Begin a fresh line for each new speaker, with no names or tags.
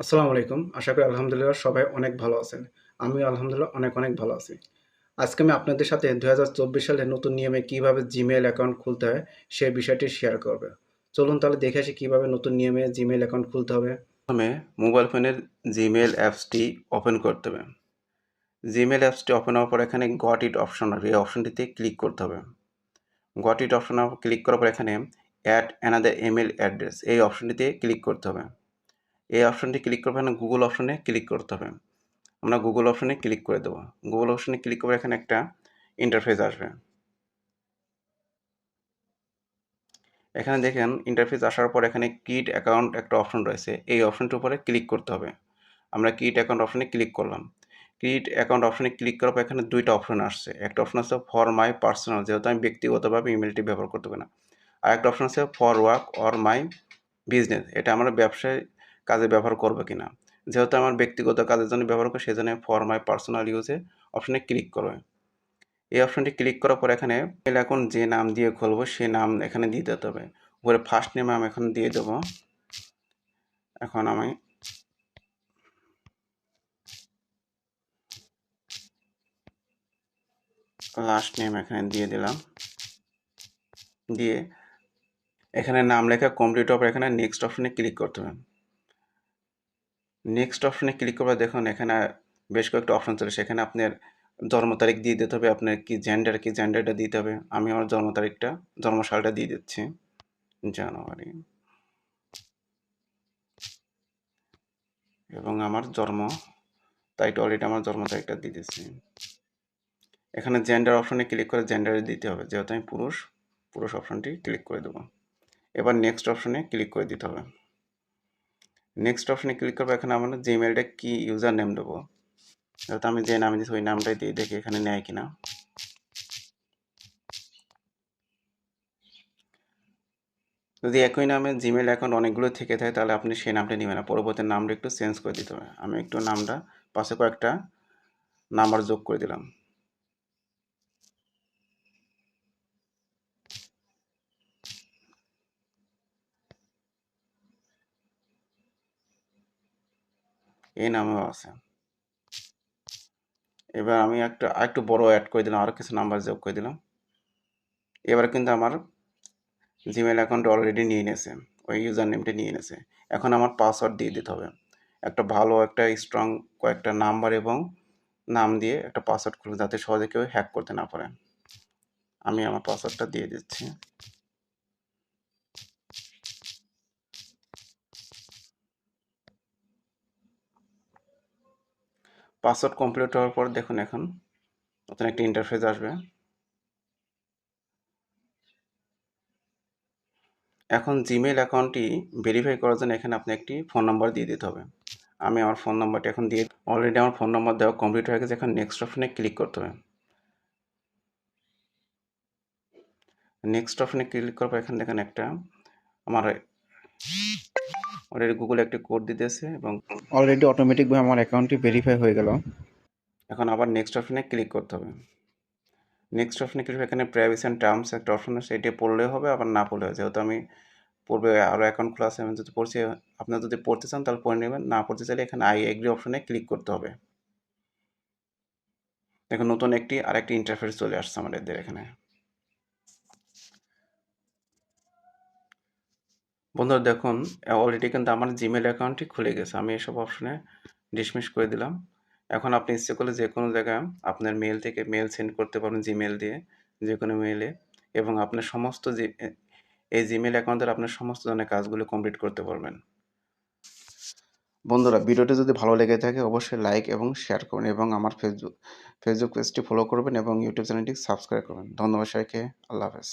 আসসালামু আলাইকুম। আশা করি আলহামদুলিল্লাহ সবাই অনেক ভালো আছেন। আমি আলহামদুলিল্লাহ অনেক অনেক ভালো আছি। আজকে আমি আপনাদের সাথে দু হাজার চব্বিশ সালে নতুন নিয়মে কীভাবে জিমেইল অ্যাকাউন্ট খুলতে হয় সেই বিষয়টি শেয়ার করবে। চলুন তাহলে দেখে আসি কীভাবে নতুন নিয়মে জিমেইল অ্যাকাউন্ট খুলতে হবে।
প্রথমে মোবাইল ফোনের জিমেল অ্যাপসটি ওপেন করতে হবে। জিমেল অ্যাপসটি ওপেন হওয়ার পর এখানে গট ইট অপশন এই অপশনটিতে ক্লিক করতে হবে। গট ইট অপশন ক্লিক করার পর এখানে অ্যাড অ্যানাদার ইমেল অ্যাড্রেস এই অপশনটিতে ক্লিক করতে হবে। এই অপশনটি ক্লিক করবে এখানে গুগল অপশনে ক্লিক করতে হবে। আমরা গুগল অপশনে ক্লিক করে দেবো। গুগল অপশনে ক্লিক করে এখানে একটা ইন্টারফেস আসবে। এখানে দেখেন ইন্টারফেস আসার পর এখানে কিট অ্যাকাউন্ট একটা অপশন রয়েছে। এই অপশনটির উপরে ক্লিক করতে হবে। আমরা কিট অ্যাকাউন্ট অপশনে ক্লিক করলাম। ক্রিয়েট অ্যাকাউন্ট অপশনে ক্লিক করার পর এখানে দুইটা অপশন আসছে। একটা অপশন আছে ফর মাই পার্সোনাল যেহেতু আমি ব্যক্তিগতভাবে ইমেলটি ব্যবহার করতে পারি না। আর একটা অপশন আছে for work or my business এটা আমরা ব্যবসায় কাজে ব্যবহার করব কি না যেহেতু আমার ব্যক্তিগত কাজের জন্য ব্যবহার করি সেজন্য ফর মাই পার্সোনাল ইউজে অপশনে ক্লিক করবে এই অপশনটি ক্লিক করার পর এখানে মেল অ্যাকাউন্ট যে নাম দিয়ে খুলবো, সে নাম এখানে দিয়ে দিতে হবে। উপরে ফার্স্ট নেম আমি এখন দিয়ে দেবো। এখন আমি লাস্ট নেম এখানে দিয়ে দিলাম। দিয়ে এখানে নাম লেখা কমপ্লিট হওয়ার এখানে নেক্সট অপশনে ক্লিক করতে হবে। নেক্সট অপশনে ক্লিক করবে দেখুন এখানে বেশ কয়েকটা অপশন চলে সেখানে আপনার জন্ম তারিখ দিয়ে দিতে হবে, আপনার কি জেন্ডার কি জেন্ডারটা দিতে হবে। আমি আমার জন্ম তারিখটা, জন্মসালটা দিয়ে দিচ্ছি। জানুয়ারি। এবং আমার জন্ম তারিখটা অলরেডি আমার জন্ম তারিখটা দিয়ে দিচ্ছি এখানে জেন্ডার অপশনে ক্লিক করে জেন্ডারে দিতে হবে। যেহেতু আমি পুরুষ পুরুষ অপশনটি ক্লিক করে দেবো। এবার নেক্সট অপশনে ক্লিক করে দিতে হবে। নেক্সট অপশনে ক্লিক করব এখানে আমার জিমেলটা কি ইউজার নেম দেবো যেহেতু আমি যে নামে দিচ্ছি ওই নামটাই দিয়ে দেখি এখানে নেয় কিনা। যদি একই নামে জিমেল অ্যাকাউন্ট অনেকগুলো থেকে থাকে, তাহলে আপনি সেই নামটা নেবেন না। পরবর্তী নামটা একটু চেঞ্জ করে দিতে হবে। আমি একটু নামটা, পাশে কয়েকটা নাম্বার যোগ করে দিলাম। এই নামেও আছে। এবার আমি একটা, আরেকটু বড় অ্যাড করে দিলাম আরও কিছু নাম্বার যোগ করে দিলাম। এবার কিন্তু আমার জিমেল অ্যাকাউন্ট অলরেডি নিয়ে নিয়েছে, ওই ইউজার নেমটা নিয়ে নিয়েছে। এখন আমার পাসওয়ার্ড দিয়ে দিতে হবে। একটা ভালো, একটা স্ট্রং কয়েকটা নাম্বার এবং নাম দিয়ে একটা পাসওয়ার্ড খুলবে যাতে সহজে কেউ হ্যাক করতে না পারে। আমি আমার পাসওয়ার্ডটা দিয়ে দিচ্ছি। পাসওয়ার্ড কমপ্লিট হওয়ার পর দেখুন এখন নতুন একটা ইন্টারফেস আসবে। এখন জিমেল অ্যাকাউন্টটি ভেরিফাই করার জন্য এখানে আপনি একটি ফোন নাম্বার দিয়ে দিতে হবে। আমি আমার ফোন নাম্বারটি এখন দিয়ে অলরেডি আমার ফোন নাম্বার দেওয়া কমপ্লিট হয়ে গেছে, এখন নেক্সট অপশনে ক্লিক করতে হবে। নেক্সট অপশনে ক্লিক করার পর এখানে দেখেন একটা আমার অলরেডি গুগল একটি কোড দিতেছে এবং
অলরেডি অটোমেটিকভাবে আমার অ্যাকাউন্টটি ভেরিফাই হয়ে গেল।
এখন আবার নেক্সট অপশনে ক্লিক করতে হবে। নেক্সট অপশনে ক্লিক এখানে প্রাইভেসি অ্যান্ড টার্মস একটা অপশন আছে এটি পড়লে হবে আবার না পড়লে হবে। যেহেতু আমি পূর্বে আরও অ্যাকাউন্ট খোলা আছে আমি যদি পড়ছি আপনার যদি পড়তে চান তাহলে পড়ে নেবেন না পড়তে চাইলে এখানে আই এগ্রি অপশনে ক্লিক করতে হবে। দেখুন নতুন একটি আরেকটি ইন্টারফেস চলে আসছে আমাদের এখানে। বন্ধুরা দেখুন অলরেডি কিন্তু আমার জিমেল অ্যাকাউন্টটি খুলে গেছে। আমি এসব অপশনে ডিসমিস করে দিলাম। এখন আপনি ইচ্ছে করলে যে কোনো জায়গায় আপনার মেল থেকে মেল সেন্ড করতে পারেন জিমেল দিয়ে, যে কোনো মেলে এবং আপনার সমস্ত জি এই জিমেল অ্যাকাউন্টের আপনার সমস্ত ধরনের কাজগুলো কমপ্লিট করতে পারবেন। বন্ধুরা, ভিডিওটি যদি ভালো লেগে থাকে, অবশ্যই লাইক এবং শেয়ার করুন এবং আমার ফেসবুক ফেসবুক পেজটি ফলো করবেন এবং ইউটিউব চ্যানেলটি সাবস্ক্রাইব করবেন। ধন্যবাদ সবাইকে। আল্লাহ হাফেজ।